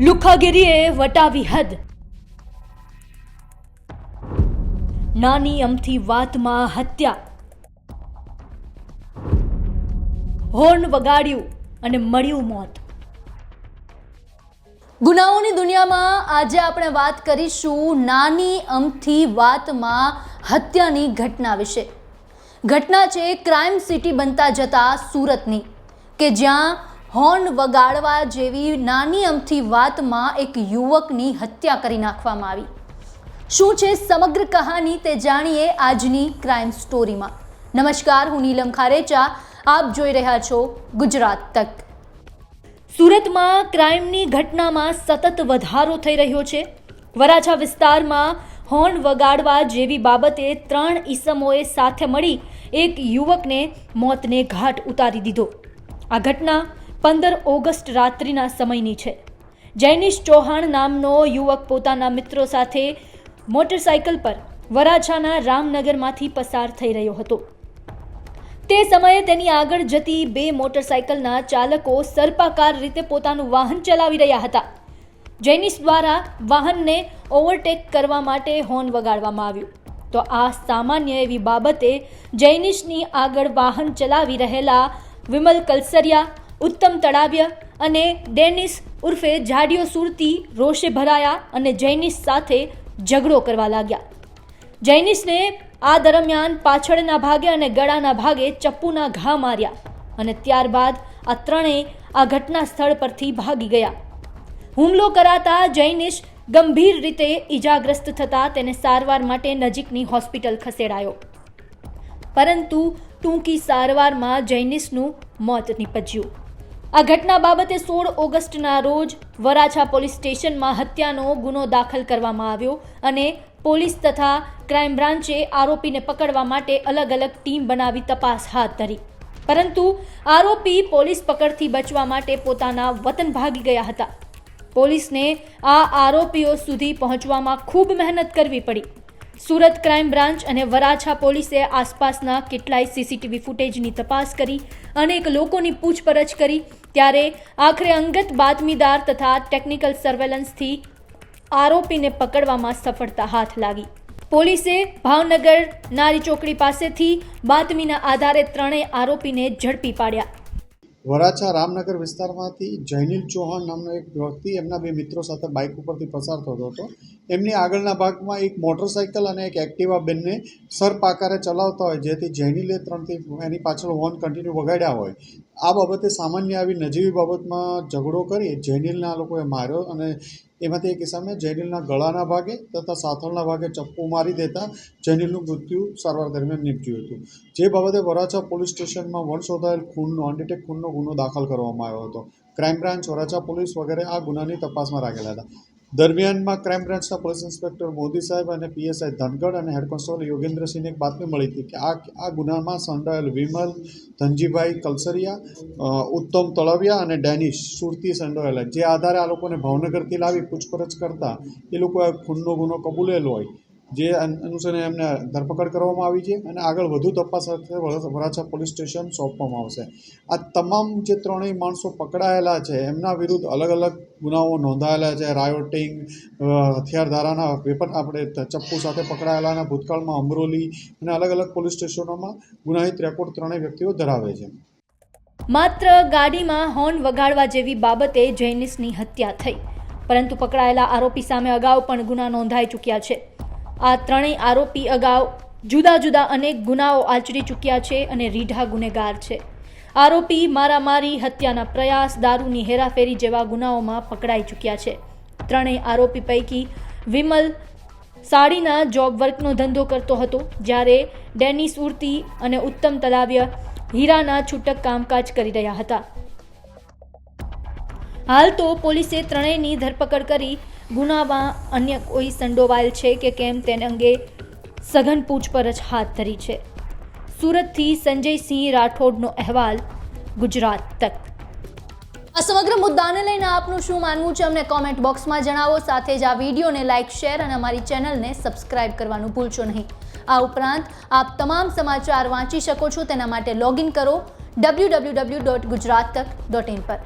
લુખાગીરીએ વટાવી હદ. નાની અમથી વાતમાં હત્યા. હોર્ન વગાડ્યું અને મળ્યું મોત. ગુનાઓની દુનિયામાં આજે આપણે વાત કરીશું નાની અમથી વાતમાં હત્યાની ઘટના વિશે. ઘટના છે, ક્રાઇમ સિટી બનતા જતા સુરતની, કે જ્યાં હોર્ન વગાડવા જેવી નાની અમથી વાતમાં એક યુવકની હત્યા કરી નાખવામાં આવી. શું છે સમગ્ર કહાની તે જાણીએ આજની ક્રાઇમ સ્ટોરીમાં. નમસ્કાર, હું નીલમ ખારેચા. આપ જોઈ રહ્યા છો ગુજરાત તક. સુરતમાં ક્રાઇમની ઘટનામાં સતત વધારો થઈ રહ્યો છે. વરાછા વિસ્તારમાં હોર્ન વગાડવા જેવી બાબતે ત્રણ ઈસમોએ સાથે મળી એક યુવકને મોતને ઘાટ ઉતારી દીધો. આ ઘટના પંદર ઓગસ્ટ રાત્રિના સમયની છે. જૈનિશ ચૌહાણ નામનો યુવક પોતાના મિત્રો સાથે મોટરસાયકલ પર વરાછાના રામનગરમાંથી પસાર થઈ રહ્યો હતો. તે સમયે તેની આગળ જતી બે મોટરસાયકલના ચાલકો સર્પાકાર રીતે પોતાનું વાહન ચલાવી રહ્યા હતા. જૈનિશ દ્વારા વાહનને ઓવરટેક કરવા માટે હોર્ન વગાડવામાં આવ્યું. તો આ સામાન્ય એવી બાબતે જૈનિશની આગળ વાહન ચલાવી રહેલા વિમલ કલસરિયા ઉત્તમ તળાવ્ય અને ડેનિસ ઉર્ફે જાડિયો સુરતી રોષે ભરાયા અને જૈનિશ સાથે ઝઘડો કરવા લાગ્યા. જૈનિશને આ દરમિયાન પાછળના ભાગે અને ગળાના ભાગે ચપ્પુના ઘા માર્યા અને ત્યારબાદ આ ત્રણેય આ ઘટના સ્થળ પરથી ભાગી ગયા. હુમલો કરાતા જૈનિશ ગંભીર રીતે ઈજાગ્રસ્ત થતા તેને સારવાર માટે નજીકની હોસ્પિટલ ખસેડાયો. પરંતુ ટૂંકી સારવારમાં જૈનિશનું મોત નીપજ્યું. આ ઘટના બાબતે સોળ ઓગસ્ટના રોજ વરાછા પોલીસ સ્ટેશનમાં હત્યાનો ગુનો દાખલ કરવામાં આવ્યો અને પોલીસ તથા ક્રાઇમ બ્રાન્ચે આરોપીને પકડવા માટે અલગ અલગ ટીમ બનાવી તપાસ હાથ ધરી. પરંતુ આરોપી પોલીસ પકડથી બચવા માટે પોતાના વતન ભાગી ગયા હતા. પોલીસને આ આરોપીઓ સુધી પહોંચવામાં ખૂબ મહેનત કરવી પડી. સુરત ક્રાઇમ બ્રાન્ચ અને વરાછા પોલીસે આસપાસના કેટલાય સીસીટીવી ફૂટેજની તપાસ કરી અનેક લોકોની પૂછપરછ કરી. ત્યારે આખરે અંગત બાતમીદાર તથા ટેકનિકલ સર્વેલન્સથી આરોપીને પકડવામાં સફળતા હાથ લાગી. પોલીસે ભાવનગર નારી ચોકડી પાસેથી બાતમીના આધારે ત્રણેય આરોપીને ઝડપી પાડ્યા. વરાછા રામનગર વિસ્તારમાંથી જૈનિલ ચૌહાણ નામનો એક વ્યક્તિ, એમના બે મિત્રો સાથે બાઇક ઉપરથી પસાર થતો હતો. એમની આગળના ભાગમાં એક મોટરસાઇકલ અને એક એક્ટિવા બેનને સરપાકારે ચલાવતા હોય, જેથી જૈનિલે ત્રણથી એની પાછળ હોર્ન કન્ટિન્યુ વગાડ્યા હોય. આ બાબતે સામાન્ય આવી નજીવી બાબતમાં ઝઘડો કરી જૈનિલના લોકોએ માર્યો અને એમાંથી એક કિસ્સામાં જૈનિલના ગળાના ભાગે તથા સાથળના ભાગે ચપ્પુ મારી દેતા જૈનિલનું મૃત્યુ સારવાર દરમિયાન નીપજ્યું હતું. જે બાબતે વરાછા પોલીસ સ્ટેશનમાં વન શોધાયેલ ખૂનનો અનડિટેક ખૂનનો ગુનો દાખલ કરવામાં આવ્યો હતો. ક્રાઇમ બ્રાન્ચ વરાછા પોલીસ વગેરે આ ગુનાની તપાસમાં રાખેલા હતા. દરમિયાનમાં ક્રાઇમ બ્રાન્ચના પોલીસ ઇન્સ્પેક્ટર મોદી સાહેબ અને પીએસઆઈ ધનગઢ અને હેડ કોન્સ્ટેબલ યોગેન્દ્રસિંહને એક બાતમી મળી હતી કે આ આ ગુનામાં સંડોવાયેલ વિમલ, ધનજીભાઈ કલસરિયા ઉત્તમ તળવિયા અને ડેનિશ સુરતી સંડોવાયેલા. જે આધારે આ લોકોને ભાવનગરથી લાવી પૂછપરછ કરતા એ લોકોએ ખૂનનો ગુનો કબૂલેલો હોય. જે અનુસરે એમને ધરપકડ કરવામાં આવી છે અને આગળ વધુ તપાસ સાથે વરા- વરાછા પોલીસ સ્ટેશન સોંપવામાં આવશે. આ તમામ જે ત્રણેય માણસો પકડાયેલા છે, એમના વિરુદ્ધ અલગ અલગ ગુનાઓ નોંધાયેલા છે. રાયોટિંગ હથિયાર ધારાના વેપન આપણે ચપ્પુ સાથે પકડાયેલાના ભૂતકાળમાં અમરોલી અને અલગ અલગ પોલીસ સ્ટેશનોમાં ગુનાહિત રેકોર્ડ ત્રણેય વ્યક્તિઓ ધરાવે છે. માત્ર ગાડીમાં હોર્ન વગાડવા જેવી બાબતે જૈનિસની હત્યા થઈ. પરંતુ પકડાયેલા આરોપી સામે અગાઉ પણ ગુના નોંધાઈ ચૂક્યા છે. આ ત્રણેય આરોપી અગાઉ જુદા જુદા અનેક ગુનાઓ આચરી ચૂક્યા છે અને રીઢા ગુનેગાર છે. આરોપી મારામારી, હત્યાના પ્રયાસ, દારૂની હેરાફેરી જેવા ગુનાઓમાં પકડાઈ ચૂક્યા છે. ત્રણેય આરોપી પૈકી વિમલ સાડીના જોબ વર્કનો ધંધો કરતો હતો, જ્યારે ડેનિસ ઉર્તી અને ઉત્તમ તલાવ્ય હીરાના છૂટક કામકાજ કરી રહ્યા હતા. હાલ તો પોલીસે ત્રણેયની ધરપકડ કરી ગુનામાં અન્ય કોઈ સંડોવાયેલ છે કે કેમ તેને અંગે સઘન પૂછપરછ હાથ ધરી છે. સુરતથી સંજયસિંહ રાઠોડનો અહેવાલ ગુજરાત તક. આ સમગ્ર મુદ્દાને લઈને આપનું શું માનવું છે અમને કોમેન્ટ બોક્સમાં જણાવો. સાથે જ આ વિડીયોને લાઇક શેર અને અમારી ચેનલને સબસ્ક્રાઇબ કરવાનું ભૂલશો નહીં. આ ઉપરાંત આપ તમામ સમાચાર વાંચી શકો છો. તેના માટે લોગિન કરો W W W dot Gujarat Tak dot in પર.